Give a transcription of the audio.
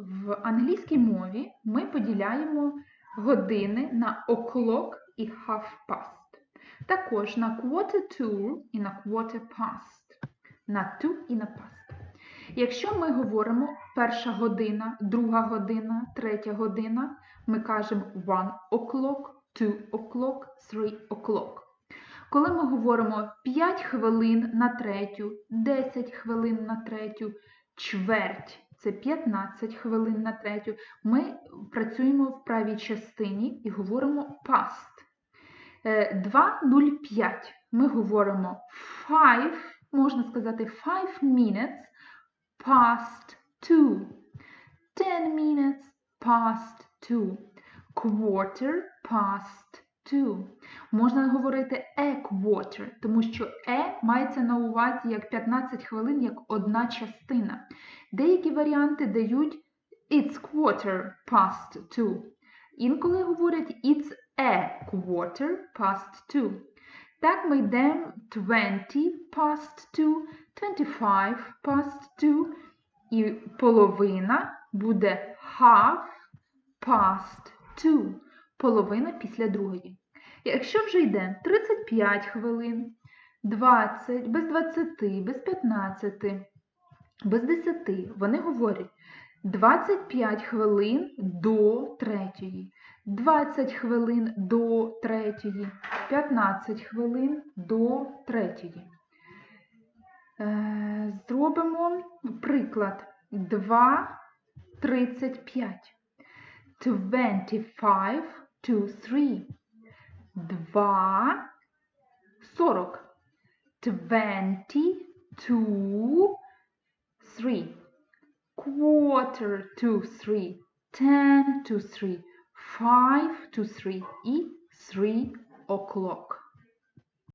в англійській мові ми поділяємо години на o'clock і half past. Також на quarter to і на quarter past. На to і на past. Якщо ми говоримо перша година, друга година, третя година, ми кажемо one o'clock, two o'clock, three o'clock. Коли ми говоримо 5 хвилин на третю, 10 хвилин на третю, чверть це 15 хвилин на третю, ми працюємо в правій частині і говоримо past. Е, 2.05 ми говоримо 5, можна сказати 5 minutes past 2. 10 minutes past 2. Quarter past 2. Можна говорити quarter, тому що e мається на увазі як 15 хвилин, як одна частина. Деякі варіанти дають it's quarter past 2. Інколи говорять it's a quarter past 2. Так ми йдемо 20 past 2, 25 past 2, і половина буде half past 2. Половина після другої. Якщо вже йде 35 хвилин, 20, без 20, без 15, без 10, вони говорять 25 хвилин до третьої, 20 хвилин до третьої, 15 хвилин до третьої. Е, Зробимо приклад 2.35. 25 to 3. 2 40. 20 to 3. Quarter to 3. 10 to 3. 5 to 3 і 3 o'clock.